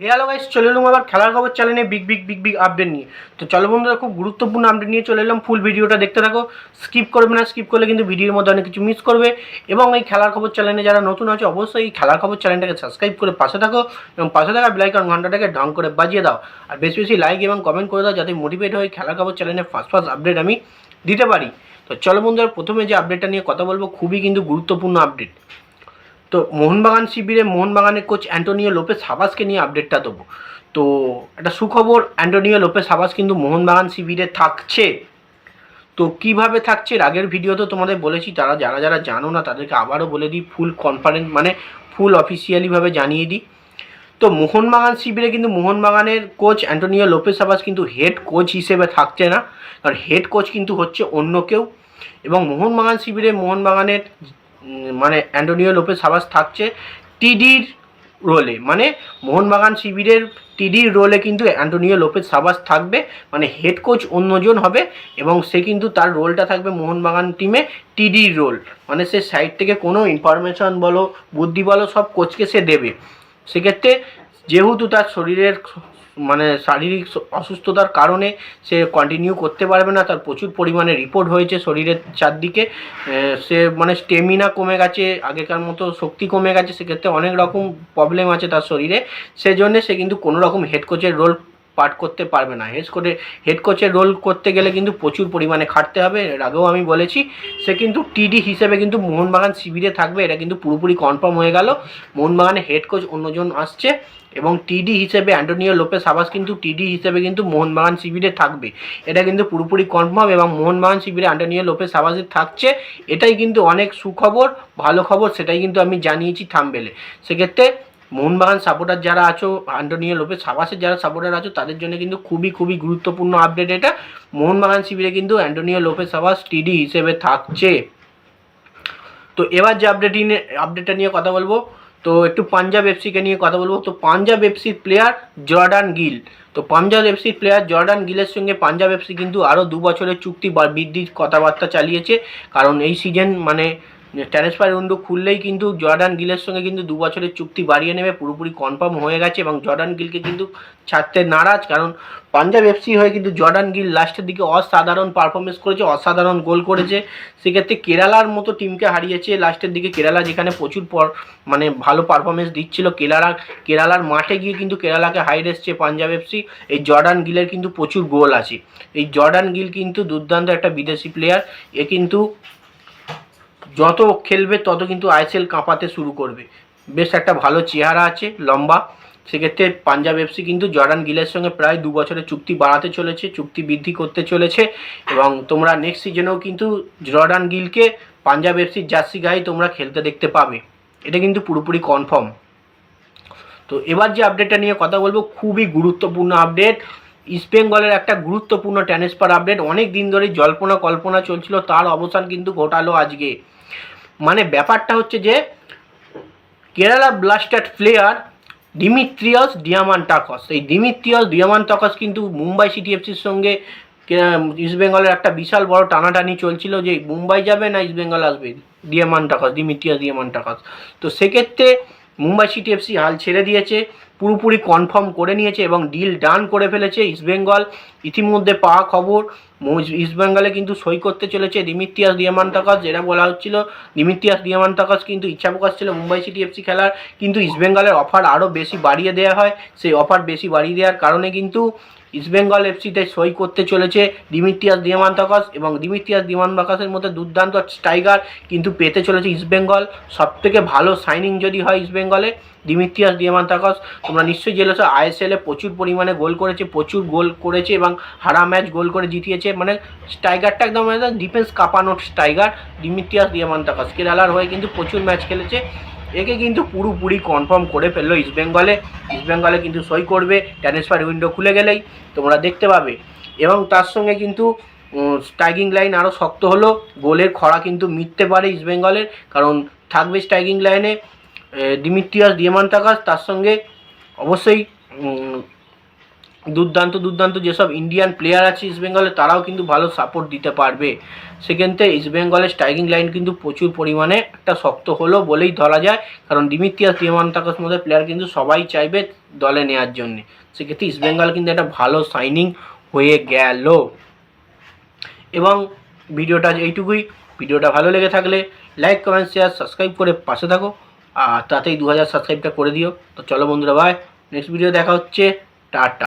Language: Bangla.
হে হ্যালো গাইস চলে এলাম আবার খেলার খবর চ্যানেলে big big big big update নিয়ে। তো চলো বন্ধুরা, খুব গুরুত্বপূর্ণ আপডেট নিয়ে চলে এলাম ফুল ভিডিওটা দেখতে থাকো। স্কিপ করবে না স্কিপ করলে কিন্তু ভিডিওর মধ্যে অনেক কিছু মিস করবে। এবং এই খেলার খবর চ্যানেলে যারা নতুন আছে, অবশ্যই এই খেলার খবর চ্যানেলটাকে সাবস্ক্রাইব করে পাশে থাকো এবং পাশে থাকা বেলাইকন ঘন্টাটাকে ঢং করে বাজিয়ে দাও। আর বেশি বেশি লাইক এবং কমেন্ট করে দাও, যাতে মোটিভেট হয়ে খেলার খবর চ্যানেলে ফার্স্ট ফার্স্ট আপডেট আমি দিতে পারি। তো চলো বন্ধুরা, প্রথমে যে আপডেটটা নিয়ে কথা বলব, খুবই কিন্তু গুরুত্বপূর্ণ আপডেট তো মোহনবাগান শিবিরে মোহনবাগানের কোচ অ্যান্টোনিও লোপে সাবাসকে নিয়ে আপডেটটা দেবো। তো একটা সুখবর, অ্যান্টোনিও লোপে সাবাস কিন্তু মোহনবাগান শিবিরে থাকছে। তো কীভাবে থাকছে আগের ভিডিওতে তোমাদের বলেছি, তারা যারা যারা জানো না তাদেরকে আবারও বলে দিই ফুল কনফারেন্স মানে ফুল অফিসিয়ালিভাবে জানিয়ে দিই। তো মোহনবাগান শিবিরে কিন্তু মোহনবাগানের কোচ অ্যান্টোনিও লোপেস হাবাস কিন্তু হেড কোচ হিসেবে থাকছে না। কারণ হেড কোচ কিন্তু হচ্ছে অন্য কেউ। এবং মোহনবাগান শিবিরে মোহনবাগানের মানে অ্যান্টোনিও লোপেস সাবাস থাকছে টিডির রোলে মানে মোহনবাগান শিবিরের টিডির রোলে কিন্তু অ্যান্টোনিও লোপেস সাবাস থাকবে। মানে হেড কোচ অন্যজন হবে এবং সে কিন্তু তার রোলটা থাকবে মোহনবাগান টিমে টিডির রোল মানে সে সাইড থেকে কোনো ইনফরমেশন বলো, বুদ্ধি বলো, সব কোচকে সে দেবে। সেক্ষেত্রে যেহেতু তার শরীরের মানে শারীরিক অসুস্থতার কারণে সে কন্টিনিউ করতে পারবে না, তার প্রচুর পরিমাণে রিপোর্ট হয়েছে শরীরের চারদিকে সে মানে স্টেমিনা কমে গেছে, আগেকার মতো শক্তি কমে গেছে, সেক্ষেত্রে অনেক রকম প্রবলেম আছে তার শরীরে, সেজন্যে সে কিন্তু কোনো রকম হেড কোচের রোল পাঠ করতে পারবে না। হেড কোচে হেড কোচের রোল করতে গেলে কিন্তু প্রচুর পরিমাণে খাটতে হবে। এর আগেও আমি বলেছি, সে কিন্তু টিডি হিসেবে কিন্তু মোহনবাগান শিবিরে থাকবে। এটা কিন্তু পুরোপুরি কনফার্ম হয়ে গেল। মোহনবাগানে হেড কোচ অন্যজন আসছে এবং টিডি হিসেবে অ্যান্টোনিও লোপেস আবাস কিন্তু টিডি হিসেবে কিন্তু মোহনবাগান শিবিরে থাকবে। এটা কিন্তু পুরোপুরি কনফার্ম এবং মোহনবাগান শিবিরে অ্যান্টোনিও লোপেস আবাসে থাকছে। এটাই কিন্তু অনেক সুখবর, ভালো খবর, সেটাই কিন্তু আমি জানিয়েছি থামবেলে। সেক্ষেত্রে মোহনবাগান সাপোর্টার যারা আছো অ্যান্টোনিও লোপে আবাসের যারা সাপোর্টার আছো, তাদের জন্য কিন্তু খুবই খুবই গুরুত্বপূর্ণ আপডেট এটা। মোহনবাগান শিবিরে কিন্তু অ্যান্টোনিও লোপে আবাস টিডি হিসেবে থাকছে। তো এবার যে আপডেট আপডেটটা নিয়ে কথা বলব। তো একটু পাঞ্জাব এফসিকে নিয়ে কথা বলব। তো পাঞ্জাব এফসির প্লেয়ার জর্ডান গিল। তো পাঞ্জাব এফসির প্লেয়ার জর্ডান গিলের সঙ্গে পাঞ্জাব এফসি কিন্তু আরও দু বছরের চুক্তি বা- বৃদ্ধির কথাবার্তা চালিয়েছে। কারণ এই সিজন মানে ট্রান্সফার উইন্ডো খুললেই কিন্তু জর্ডান গিলের সঙ্গে কিন্তু দু বছরের চুক্তি বাড়িয়ে নেবে, পুরোপুরি কনফার্ম হয়ে গেছে এবং জর্ডান গিলকে কিন্তু ছাড়তে নারাজ, কারণ পাঞ্জাব এফসি হয়ে কিন্তু জর্ডান গিল লাস্টের দিকে অসাধারণ পারফরমেন্স করেছে, অসাধারণ গোল করেছে। সেক্ষেত্রে কেরালার মতো টিমকে হারিয়েছে লাস্টের দিকে কেরালা, যেখানে প্রচুর পর মানে ভালো পারফরমেন্স দিচ্ছিল কেরালা, কেরালার মাঠে গিয়ে কিন্তু কেরালাকে হাইড এসছে পাঞ্জাব এফসি এই জর্ডান গিলের কিন্তু প্রচুর গোল আছে। এই জর্ডান গিল কিন্তু দুর্দান্ত একটা বিদেশি প্লেয়ার এ কিন্তু যত খেলবে, তত কিন্তু আইএসএল কাঁপাতে শুরু করবে। বেশ একটা ভালো চেহারা আছে, লম্বা। সেক্ষেত্রে পাঞ্জাব এফসি কিন্তু জর্ডান গিলের সঙ্গে প্রায় দু বছরের চুক্তি বাড়াতে চলেছে, চুক্তি বৃদ্ধি করতে চলেছে। এবং তোমরা নেক্সট সিজনেও কিন্তু জর্ডান গিলকে পাঞ্জাব এফসির জার্সি গায়ে তোমরা খেলতে দেখতে পাবে। এটা কিন্তু পুরোপুরি কনফার্ম তো এবার যে আপডেটটা নিয়ে কথা বলব, খুবই গুরুত্বপূর্ণ আপডেট ইস্টবেঙ্গলের একটা গুরুত্বপূর্ণ ট্রান্সফার আপডেট অনেক দিন ধরে জল্পনা কল্পনা চলছিল, তার অবসান কিন্তু ঘটালো আজকে। মানে ব্যাপারটা হচ্ছে যে, Kerala blaster player Dimitrios Diamantakos এই ডিমিত্রিয়াস ডিয়ামান্টাকস কিন্তু মুম্বাই সিটি এফসির সঙ্গে ইস্ট ইস্টবেঙ্গলের একটা বিশাল বড় টানাটানি চলছিল যে, মুম্বাই যাবে না ইস্টবেঙ্গল আসবে? ডিয়ামান ডিয়ামান্টাকস ডিমিত্রিয়াস ডিয়ামান্টাকস তো সেক্ষেত্রে মুম্বাই সিটি এফসি হাল ছেড়ে দিয়েছে। পুরোপুরি কনফার্ম করে নিয়েছে এবং ডিল ডান করে ফেলেছে ইস্টবেঙ্গল ইতিমধ্যে পাওয়া খবর ইস্টবেঙ্গলে কিন্তু সই করতে চলেছে দিমিত্রিয়াস দিয়ামান্তাকাস যেটা বলা হচ্ছিল। দিমিত্রিয়াস দিয়ামান্তাকাস কিন্তু ইচ্ছা প্রকাশ ছিল মুম্বাই সিটি এফসি খেলার, কিন্তু ইস্টবেঙ্গলের অফার আরও বেশি বাড়িয়ে দেওয়া হয়। সেই অফার বেশি বাড়িয়ে দেওয়ার কারণে কিন্তু ইস্টবেঙ্গল এফসিতে সই করতে চলেছে দিমিত্রিয়াস দিয়ামান্তাকাস এবং দিমিত্রিয়াস দিয়ামান্তাকাসের মধ্যে দুর্দান্ত স্ট্রাইকার কিন্তু পেতে চলেছে ইস্টবেঙ্গল সবথেকে ভালো সাইনিং যদি হয় ইস্টবেঙ্গলে দিমিত্রিয়াস দিয়ামান্তাকাস। তোমরা নিশ্চয়ই জেনেছো আইএসএলে প্রচুর পরিমাণে গোল করেছে, প্রচুর গোল করেছে এবং হারা ম্যাচ গোল করে জিতিয়েছে। মানে স্ট্রাইকারটা একদম ডিফেন্স কাঁপানোর স্ট্রাইকার দিমিত্রিয়াস দিয়ামান্তাকাস। কেরালার হয়ে কিন্তু প্রচুর ম্যাচ খেলেছে। একে কিন্তু পুরোপুরি কনফার্ম করে ফেলল ইস্টবেঙ্গলে ইস্টবেঙ্গলে কিন্তু সই করবে ট্রান্সফার উইন্ডো খুলে গেলেই তোমরা দেখতে পাবে। এবং তার সঙ্গে কিন্তু স্ট্রাইকিং লাইন আরও শক্ত হলো, গোলের খরা কিন্তু মিটতে পারে ইস্টবেঙ্গলের কারণ থাকবে স্ট্রাইকিং লাইনে দিমিত্রিয়াস দিয়ামান্তাকাস তার সঙ্গে অবশ্যই দুর্দান্ত দুর্দান্ত যেসব ইন্ডিয়ান প্লেয়ার আছে ইস্ট বেঙ্গলে তারাও কিন্তু ভালো সাপোর্ট দিতে পারবে। সেক্ষেত্রে ইস্ট বেঙ্গলের স্ট্রাইকিং লাইন কিন্তু প্রচুর পরিমাণে একটা শক্ত হলো বলেই ধরা যায়। কারণ দিমিত্রিয়াস দিয়ামান্তাকাস মধ্যে প্লেয়ার কিন্তু সবাই চাইবে দলে নেওয়ার জন্য। সেক্ষেত্রে ইস্ট বেঙ্গল কিন্তু একটা ভালো সাইনিং হয়ে গেল। এবং ভিডিওটা এইটুকুই। ভিডিওটা ভালো লেগে থাকলে লাইক কমেন্ট শেয়ার সাবস্ক্রাইব করে পাশে থাকো। আর তাতেই দু হাজার সাবস্ক্রাইবটা করে দিও। তো চলো বন্ধুরা ভাই নেক্সট ভিডিও দেখা হচ্ছে। টাটা।